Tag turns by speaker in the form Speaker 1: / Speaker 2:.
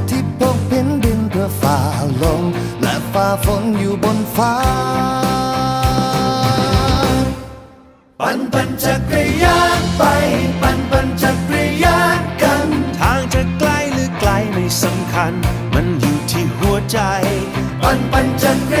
Speaker 1: ฝ่าลมและฝ่าฝนอยู่บนฟ้า
Speaker 2: ปั่นปั่นจักรยานไป ปั่นปั่นจักรยานกัน ทางจะไกลหรือไกลไม่สำคัญ มันอยู่ที่หัวใจ ปั่นปั่นจักร